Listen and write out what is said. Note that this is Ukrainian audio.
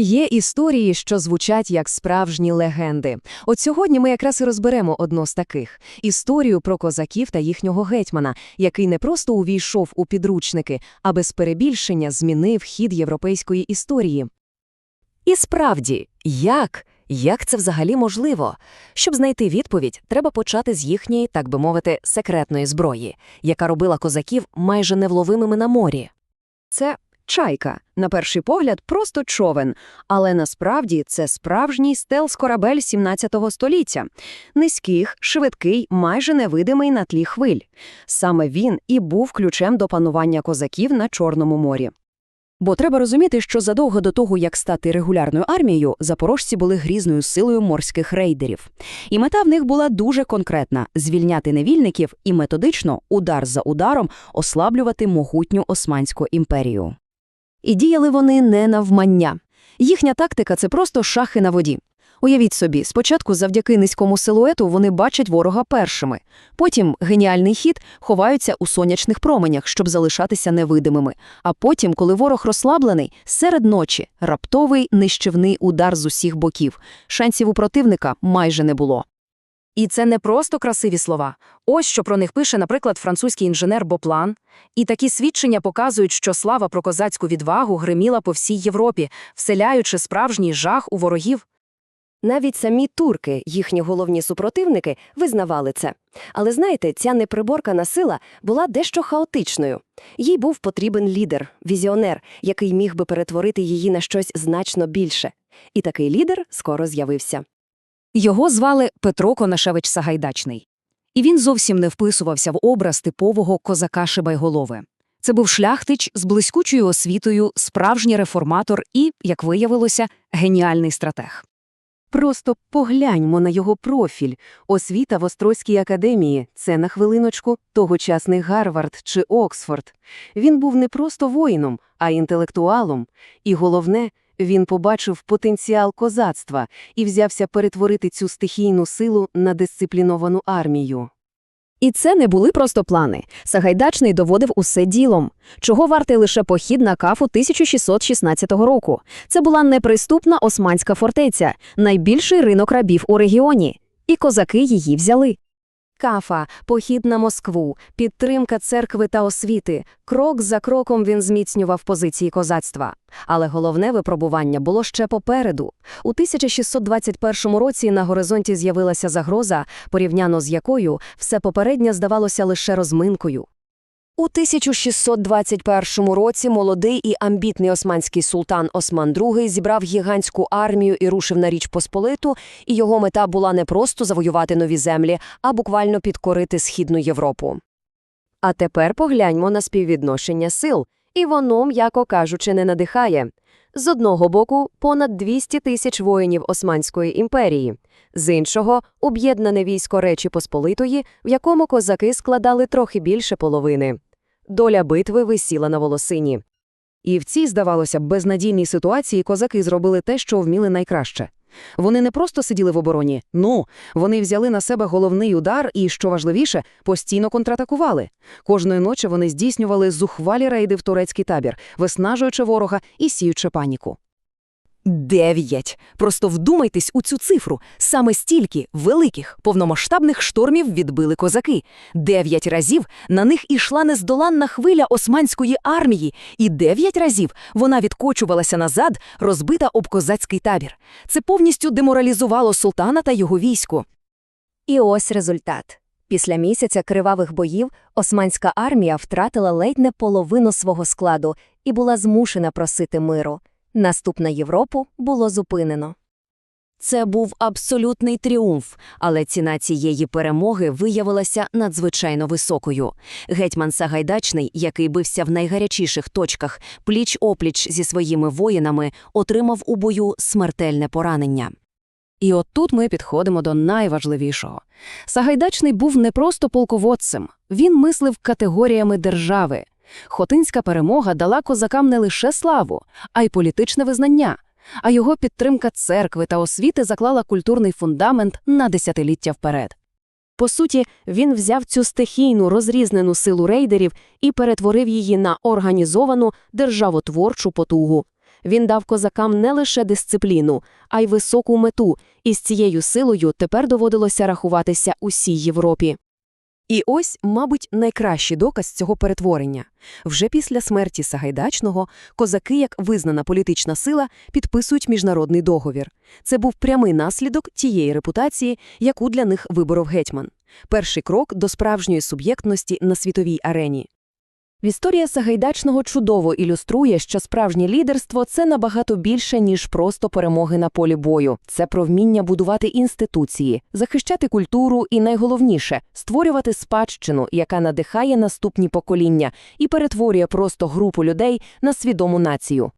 Є історії, що звучать як справжні легенди. От сьогодні ми якраз і розберемо одну з таких – історію про козаків та їхнього гетьмана, який не просто увійшов у підручники, а без перебільшення змінив хід європейської історії. І справді, як? Як це взагалі можливо? Щоб знайти відповідь, треба почати з їхньої, так би мовити, секретної зброї, яка робила козаків майже невловимими на морі. Це чайка. На перший погляд, просто човен, але насправді це справжній стелс-корабель 17 століття. Низьких, швидкий, майже невидимий на тлі хвиль. Саме він і був ключем до панування козаків на Чорному морі. Бо треба розуміти, що задовго до того, як стати регулярною армією, запорожці були грізною силою морських рейдерів. І мета в них була дуже конкретна – звільняти невільників і методично, удар за ударом, ослаблювати могутню Османську імперію. І діяли вони не навмання. Їхня тактика – це просто шахи на воді. Уявіть собі, спочатку завдяки низькому силуету вони бачать ворога першими. Потім геніальний хід ховаються у сонячних променях, щоб залишатися невидимими. А потім, коли ворог розслаблений, серед ночі раптовий нищівний удар з усіх боків. Шансів у противника майже не було. І це не просто красиві слова. Ось що про них пише, наприклад, французький інженер Боплан. І такі свідчення показують, що слава про козацьку відвагу гриміла по всій Європі, вселяючи справжній жах у ворогів. Навіть самі турки, їхні головні супротивники, визнавали це. Але знаєте, ця неприборкана сила була дещо хаотичною. Їй був потрібен лідер, візіонер, який міг би перетворити її на щось значно більше. І такий лідер скоро з'явився. Його звали Петро Конашевич Сагайдачний. І він зовсім не вписувався в образ типового козака Шибайголови. Це був шляхтич з блискучою освітою, справжній реформатор і, як виявилося, геніальний стратег. Просто погляньмо на його профіль. Освіта в Острозькій академії – це, на хвилиночку, тогочасний Гарвард чи Оксфорд. Він був не просто воїном, а інтелектуалом. І головне, він побачив потенціал козацтва і взявся перетворити цю стихійну силу на дисципліновану армію. І це не були просто плани. Сагайдачний доводив усе ділом. Чого вартий лише похід на кафу 1616 року. Це була неприступна османська фортеця, найбільший ринок рабів у регіоні. І козаки її взяли. Кафа, похід на Москву, підтримка церкви та освіти. Крок за кроком він зміцнював позиції козацтва. Але головне випробування було ще попереду. У 1621 році на горизонті з'явилася загроза, порівняно з якою все попереднє здавалося лише розминкою. У 1621 році молодий і амбітний османський султан Осман II зібрав гігантську армію і рушив на Річ Посполиту, і його мета була не просто завоювати нові землі, а буквально підкорити Східну Європу. А тепер погляньмо на співвідношення сил, і воно, м'яко кажучи, не надихає. З одного боку, понад 200 тисяч воїнів Османської імперії, з іншого – об'єднане військо Речі Посполитої, в якому козаки складали трохи більше половини. Доля битви висіла на волосині. І в цій, здавалося б, безнадійній ситуації козаки зробили те, що вміли найкраще. Вони не просто сиділи в обороні, ну, вони взяли на себе головний удар і, що важливіше, постійно контратакували. Кожної ночі вони здійснювали зухвалі рейди в турецький табір, виснажуючи ворога і сіючи паніку. Дев'ять. Просто вдумайтесь у цю цифру. Саме стільки великих повномасштабних штормів відбили козаки. Дев'ять разів на них ішла нездоланна хвиля османської армії, і дев'ять разів вона відкочувалася назад, розбита об козацький табір. Це повністю деморалізувало султана та його військо. І ось результат. Після місяця кривавих боїв османська армія втратила ледь не половину свого складу і була змушена просити миру. Наступ на Європу було зупинено. Це був абсолютний тріумф, але ціна цієї перемоги виявилася надзвичайно високою. Гетьман Сагайдачний, який бився в найгарячіших точках, пліч-опліч зі своїми воїнами, отримав у бою смертельне поранення. І от тут ми підходимо до найважливішого. Сагайдачний був не просто полководцем, він мислив категоріями держави. Хотинська перемога дала козакам не лише славу, а й політичне визнання, а його підтримка церкви та освіти заклала культурний фундамент на десятиліття вперед. По суті, він взяв цю стихійну розрізнену силу рейдерів і перетворив її на організовану державотворчу потугу. Він дав козакам не лише дисципліну, а й високу мету, і з цією силою тепер доводилося рахуватися усій Європі. І ось, мабуть, найкращий доказ цього перетворення. Вже після смерті Сагайдачного козаки, як визнана політична сила, підписують міжнародний договір. Це був прямий наслідок тієї репутації, яку для них виборов гетьман. Перший крок до справжньої суб'єктності на світовій арені. Історія Сагайдачного чудово ілюструє, що справжнє лідерство це набагато більше, ніж просто перемоги на полі бою. Це про вміння будувати інституції, захищати культуру і, найголовніше, створювати спадщину, яка надихає наступні покоління і перетворює просто групу людей на свідому націю.